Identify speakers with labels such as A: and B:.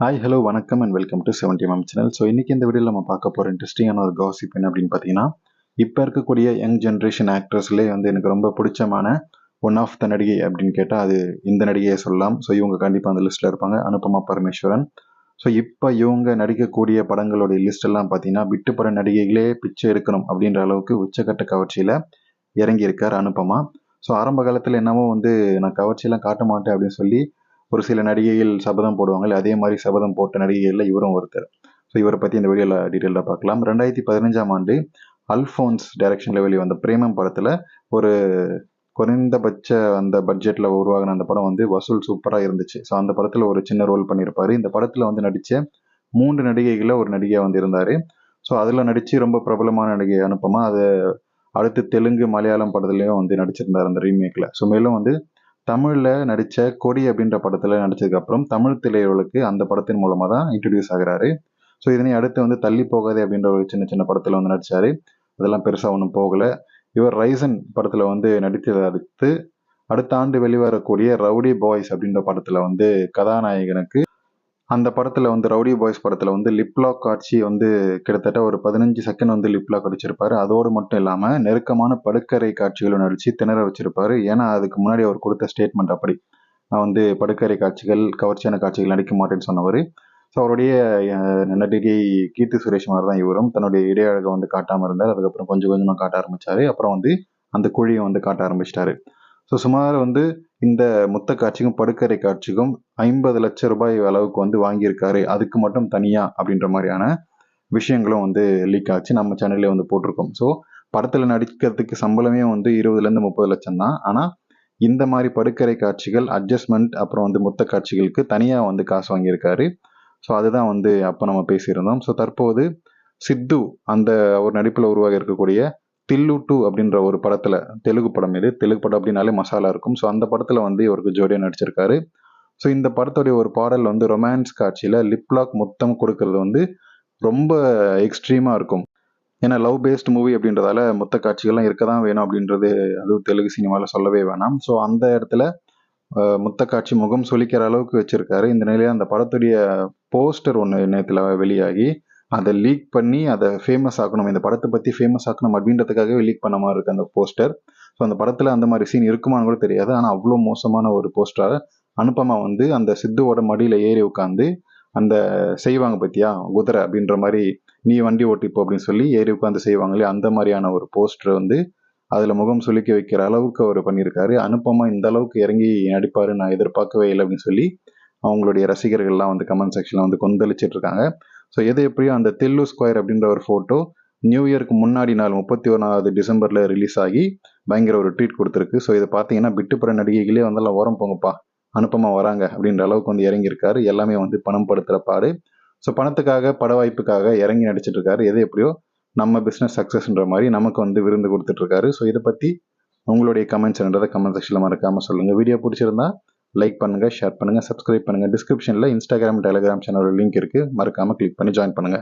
A: Hi hello வணக்கம் and welcome to seventy ma'am channel so இன்றைக்கி இந்த வீடியோவில் நம்ம பார்க்க போகிற இன்ட்ரெஸ்டிங்கான ஒரு காசிப் என்ன அப்படின்னு பார்த்தீங்கன்னா இப்போ இருக்கக்கூடிய யங் ஜென்ரேஷன் ஆக்ட்ரஸ்லேயே வந்து எனக்கு ரொம்ப பிடிச்சமான ஒன் ஆஃப் த நடிகை அப்படின்னு கேட்டால் அது இந்த நடிகையை சொல்லலாம். ஸோ இவங்க கண்டிப்பாக அந்த லிஸ்ட்டில் இருப்பாங்க. அனுபமா பரமேஸ்வரன். ஸோ இப்போ இவங்க நடிக்கக்கூடிய படங்களுடைய லிஸ்ட்டெல்லாம் பார்த்தீங்கன்னா விட்டு போகிற நடிகைகளே பிச்சை எடுக்கணும் அப்படின்ற அளவுக்கு உச்சக்கட்ட கவர்ச்சியில் இறங்கியிருக்கார் அனுபமா ஸோ ஆரம்ப காலத்தில் என்னமோ வந்து நான் கவர்ச்சியெல்லாம் காட்ட மாட்டேன் அப்படின்னு சொல்லி ஒரு சில நடிகைகள் சபதம் போடுவாங்கல்ல அதே மாதிரி சபதம் போட்ட நடிகைகளில் இவரும் ஒருத்தர். ஸோ இவரை பற்றி இந்த வீடியோவில் டீட்டெயிலாக பார்க்கலாம். ரெண்டாயிரத்தி பதினஞ்சாம் ஆண்டு அல்ஃபோன்ஸ் டைரக்ஷனில் வெளிவந்த பிரேமம் படத்தில் ஒரு குறைந்தபட்ச அந்த பட்ஜெட்டில் உருவாகின அந்த படம் வந்து வசூல் சூப்பராக இருந்துச்சு. ஸோ அந்த படத்தில் ஒரு சின்ன ரோல் பண்ணியிருப்பார். இந்த படத்தில் வந்து நடித்த மூன்று நடிகைகளில் ஒரு நடிகையாக வந்து இருந்தார். ஸோ அதில் நடித்து ரொம்ப பிரபலமான நடிகை அனுப்பமா அது அடுத்து தெலுங்கு மலையாளம் படத்துலையும் வந்து நடிச்சிருந்தார் அந்த ரீமேக்கில் ஸோ மேலும் வந்து தமிழில் நடித்த கொடி அப்படின்ற படத்தில் நடித்ததுக்கப்புறம் தமிழ் திரையுலகுக்கு அந்த படத்தின் மூலமாக தான் இன்ட்ரடியூஸ் ஆகிறாரு. ஸோ இதனை அடுத்து வந்து தள்ளி போகாதே அப்படின்ற ஒரு சின்ன சின்ன படத்தில் வந்து நடித்தார் அதெல்லாம் பெருசாக ஒன்றும் போகலை. இவர் ரைசன் படத்தில் வந்து நடித்ததை அடுத்து அடுத்த ஆண்டு வெளிவரக்கூடிய ரவுடி பாய்ஸ் அப்படின்ற படத்தில் வந்து கதாநாயகனுக்கு அந்த படத்தில் வந்து ரவுடி பாய்ஸ் படத்தில் வந்து லிப்லாக் காட்சி வந்து கிட்டத்தட்ட ஒரு பதினஞ்சு செகண்ட் வந்து லிப்லாக் அடிச்சிருப்பாரு. அதோடு மட்டும் இல்லாமல் நெருக்கமான படுக்கரை காட்சிகளும் நடித்து திணற வச்சிருப்பாரு. ஏன்னா அதுக்கு முன்னாடி அவர் கொடுத்த ஸ்டேட்மெண்ட் அப்படி. நான் வந்து படுக்கரை காட்சிகள் கவர்ச்சியான காட்சிகள் நடிக்க மாட்டேன்னு சொன்னவர். ஸோ அவருடைய நடிகை கீர்த்தி சுரேஷ் மாதிரி தான் இவரும். தன்னுடைய இடையழகை வந்து காட்டாமல் இருந்தார். அதுக்கப்புறம் கொஞ்சம் கொஞ்சமாக காட்ட ஆரம்பித்தார் அப்புறம் வந்து அந்த குழியை வந்து காட்ட ஆரம்பிச்சிட்டாரு. ஸோ சுமார் வந்து இந்த முத்த காட்சிக்கும் படுக்கரை காட்சிக்கும் ஐம்பது லட்சம் ரூபாய் அளவுக்கு வந்து வாங்கியிருக்காரு. அதுக்கு மட்டும் தனியாக அப்படின்ற மாதிரியான விஷயங்களும் வந்து லீக் ஆச்சு. நம்ம சேனல்லே வந்து போட்டிருக்கோம். ஸோ படத்தில் நடிக்கிறதுக்கு சம்பளமே வந்து இருபதுலேருந்து முப்பது லட்சம் தான். ஆனால் இந்த மாதிரி படுக்கரை காட்சிகள் அட்ஜஸ்ட்மெண்ட் அப்புறம் வந்து முத்த காட்சிகளுக்கு தனியாக வந்து காசு வாங்கியிருக்காரு. ஸோ அதுதான் வந்து அப்போ நம்ம பேசியிருந்தோம். ஸோ தற்போது சித்து அந்த ஒரு நடிப்பில் உருவாக இருக்கக்கூடிய தில்லு டூ அப்படின்ற ஒரு படத்தில் தெலுங்கு படம் இது. தெலுங்கு படம் அப்படின்னாலே மசாலா இருக்கும். ஸோ அந்த படத்தில் வந்து இவருக்கு ஜோடியாக நடிச்சிருக்காரு. ஸோ இந்த படத்துடைய ஒரு பாடல் வந்து ரொமான்ஸ் காட்சியில் லிப்லாக் மொத்தம் கொடுக்கறது வந்து ரொம்ப எக்ஸ்ட்ரீமாக இருக்கும். ஏன்னா லவ் பேஸ்ட் மூவி அப்படின்றதால மொத்த காட்சிகள்லாம் இருக்க தான் வேணும் அப்படின்றது அதுவும் தெலுங்கு சினிமாவில் சொல்லவே வேணாம். ஸோ அந்த இடத்துல முத்த காட்சி முகம் சொலிக்கிற அளவுக்கு வச்சிருக்காரு. இந்த நிலையில் அந்த படத்துடைய போஸ்டர் ஒன்று நேரத்தில் வெளியாகி அதை லீக் பண்ணி அதை ஃபேமஸ் ஆக்கணும். இந்த படத்தை பற்றி ஃபேமஸ் ஆக்கணும் அப்படின்றதுக்காகவே லீக் பண்ண மாதிரி இருக்குது அந்த போஸ்டர் ஸோ அந்த படத்தில் அந்த மாதிரி சீன் இருக்குமான்னு கூட தெரியாது. ஆனால் அவ்வளோ மோசமான ஒரு போஸ்டரை அனுப்பமா வந்து அந்த சித்துவோட மடியில் ஏறி உட்காந்து அந்த செய்வாங்க பத்தியா குதிரை அப்படின்ற மாதிரி நீ வண்டி ஓட்டிப்போ அப்படின்னு சொல்லி ஏறி உட்காந்து செய்வாங்களே அந்த மாதிரியான ஒரு போஸ்டர் வந்து அதில் முகம் சுலுக்கி வைக்கிற அளவுக்கு அவர் பண்ணியிருக்காரு. அனுப்பமா இந்த அளவுக்கு இறங்கி நடிப்பார் நான் எதிர்பார்க்கவே இல்லை அப்படின்னு சொல்லி அவங்களுடைய ரசிகர்கள்லாம் வந்து கமெண்ட் செக்ஷனில் வந்து கொந்தளிச்சிட்டு இருக்காங்க. ஸோ எது எப்படியோ அந்த தெல்லு ஸ்கொயர் அப்படின்ற ஒரு ஃபோட்டோ நியூ இயருக்கு முன்னாடி நாள் முப்பத்தி ஒன்றாவது டிசம்பரில் ரிலீஸ் ஆகி பயங்கர ஒரு ட்வீட் கொடுத்துருக்கு. ஸோ இதை பார்த்தீங்கன்னா விட்டுப்புற நடிகைகளே வந்தெல்லாம் ஓரம் போங்கப்பா அனுப்பமா வராங்க அப்படின்ற அளவுக்கு வந்து இறங்கியிருக்காரு. எல்லாமே வந்து பணம் படுத்துகிற பாடு. ஸோ பணத்துக்காக பட வாய்ப்புக்காக இறங்கி நடிச்சிட்டு இருக்காரு எது எப்படியோ நம்ம பிஸ்னஸ் சக்ஸஸ்ன்ற மாதிரி நமக்கு வந்து விருந்து கொடுத்துட்ருக்காரு. ஸோ இதை பற்றி உங்களுடைய கமெண்ட்ஸ் என்னன்றதை கமெண்ட் செக்ஷனில் மறக்காமல் சொல்லுங்கள் வீடியோ பிடிச்சிருந்தா லைக் பண்ணுங்கள் ஷேர் பண்ணுங்கள் சப்ஸ்கிரைப் பண்ணுங்கள் டிஸ்கிரிப்ஷனில் இன்ஸ்டாகிராம் டெலிகிராம் சேனலோட லிங்க் இருக்குது மறக்காமல் கிளிக் பண்ணி ஜாயின் பண்ணுங்கள்